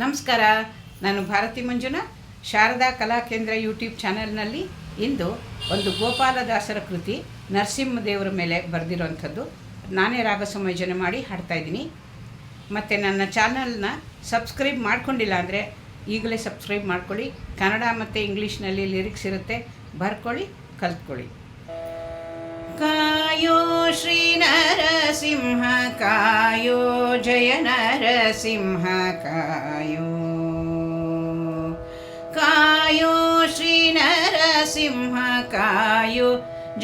ನಮಸ್ಕಾರ. ನಾನು ಭಾರತಿ ಮಂಜುನ, ಶಾರದಾ ಕಲಾ ಕೇಂದ್ರ ಯೂಟ್ಯೂಬ್ ಚಾನೆಲ್ನಲ್ಲಿ ಇಂದು ಒಂದು ಗೋಪಾಲದಾಸರ ಕೃತಿ ನರಸಿಂಹದೇವರ ಮೇಲೆ ಬರೆದಿರೋವಂಥದ್ದು. ನಾನೇ ರಾಗ ಸಂಯೋಜನೆ ಮಾಡಿ ಹಾಡ್ತಾಯಿದ್ದೀನಿ ಮತ್ತು ನನ್ನ ಚಾನಲ್ನ ಸಬ್ಸ್ಕ್ರೈಬ್ ಮಾಡ್ಕೊಂಡಿಲ್ಲ ಅಂದರೆ ಈಗಲೇ ಸಬ್ಸ್ಕ್ರೈಬ್ ಮಾಡ್ಕೊಳ್ಳಿ. ಕನ್ನಡ ಮತ್ತು ಇಂಗ್ಲೀಷ್ನಲ್ಲಿ ಲಿರಿಕ್ಸ್ ಇರುತ್ತೆ. ಬರ್ಕೊಳ್ಳಿ, ಕಲ್ತ್ಕೊಳ್ಳಿ. कायो श्रीनरसिंहकायो जय नरसिंहकायो कायो श्रीनरसिंहकायो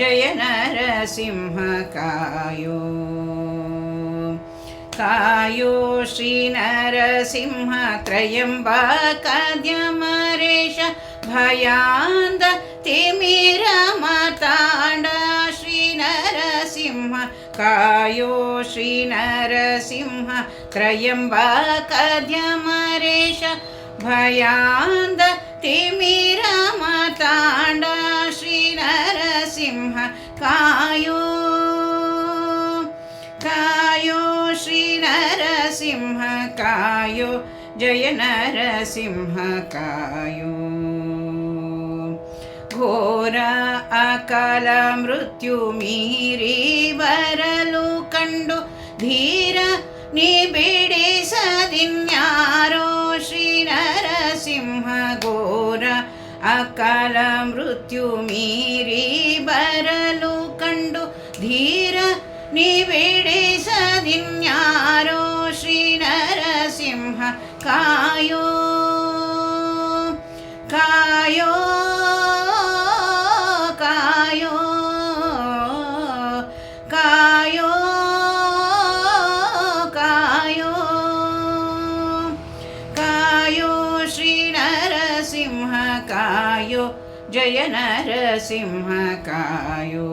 जय नरसिंहकायो कायो श्रीनरसिंहत्रयं वाकाद्यमरेश भयान्द तिमिरमताण्ड नरसिंह कायो श्रीनरसिंह त्रयम्बकध्यमरेश भयान्द तिमिरमताण्ड श्रीनरसिंह कायो कायो श्रीनरसिंह कायो जय नरसिंह कायो। ಘೋರ ಅಕಾಲ ಮೃತ್ಯು ಮೀರಿ ಬರಲು ಕಂಡು ಧೀರ ನೀ ಬಿಡಿಸದಿನ್ಯಾರೋ ಶ್ರೀ ನರಸಿಂಹ ಘೋರ ಅಕಾಲ ಮೃತ್ಯು ಮೀರಿ ಬರಲು ಕಂಡು ಧೀರ ನೀ ಬಿಡಿಸದಿನ್ಯಾರೋ ಶ್ರೀ ನರಸಿಂಹ ಕಾಯೋ ಕಾಯೋ ಜಯ ನರಸಿಂಹಕಾಯೋ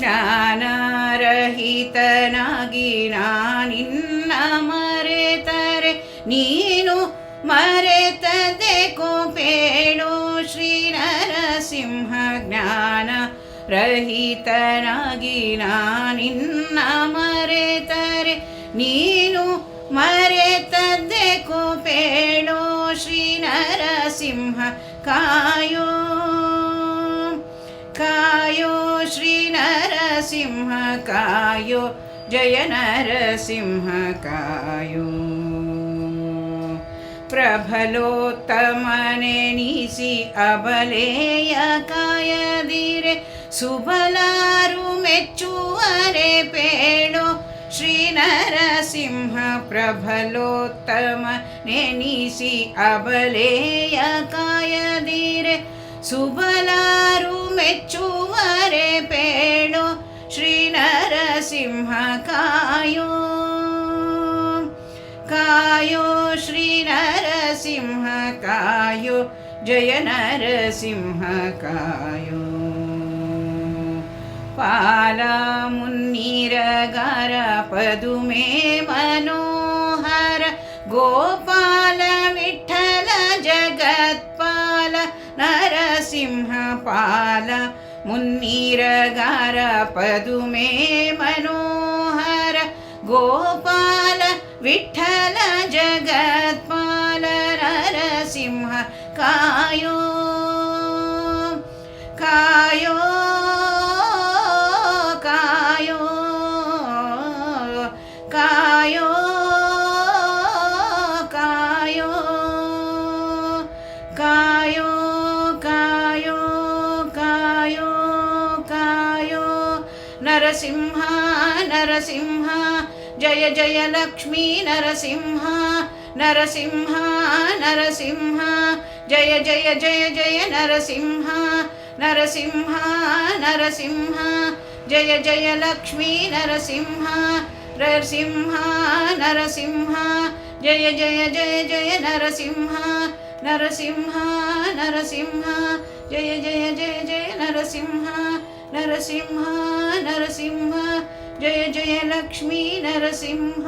ಜ್ಞಾನರಹಿತನಾಗಿ ನಾನಿನ್ನ ಮರೆತರೆ, ನೀನು ಮರೆತದೆ ಕೋಪೇಳು ಶ್ರೀ ನರಸಿಂಹ ಜ್ಞಾನ ರಹಿತನಾಗಿ ನಾನಿನ್ನ ಮರೆತರೆ, ನೀನು ಮರೆತದೆ ಕೋಪೇಳು ಶ್ರೀ ನರಸಿಂಹ ಕಾಯೋ ಕಾಯೋ ಶ್ರೀ ನರಸಿಂಹ ಕಾಯೋ, ಜಯ ನರಸಿಂಹ ಕಾಯೋ. ಪ್ರಬಲೋತ್ತಮನೆನಿಸಿ ಅಬಲೆಯ ಕಾಯದಿರೆ, ಸುಬಲಾರು ಮೆಚ್ಚುವರೆ ಪೇಳೋ ಶ್ರೀ ನರಸಿಂಹ ಪ್ರಬಲೋತ್ತಮ ನೆನಿಸಿ ಅಬಲೆಯ ಕಾಯದಿರೆ ಸುಬಲಾರು ಮೆಚ್ಚುವರೆ ಪೇಳೋ ಶ್ರೀ ನರಸಿಂಹ ಕಾಯೋ ಕಾಯೋ ಶ್ರೀ ನರಸಿಂಹ ಕಾಯೋ ಜಯ ನರಸಿಂಹ ಕಾಯೋ पालान्निर गार पदुमे मनोहर गोपाल विठ्ठल जगत्पाल नरसिंहपाल नरसिंह पाल मुन्निरगार मनोहर गोपाल विठ्ठल जगत् नरसिंह नरसिंह जय जय लक्ष्मी नरसिंह नरसिंह नरसिंह जय जय जय जय नरसिंह नरसिंह नरसिंह जय जय लक्ष्मी नरसिंह नरसिंह नरसिंह जय जय जय जय नरसिंह नरसिंह नरसिंह जय जय जय जय नरसिंह नरसिंहा नरसिंह जय जय लक्ष्मी नरसिंह।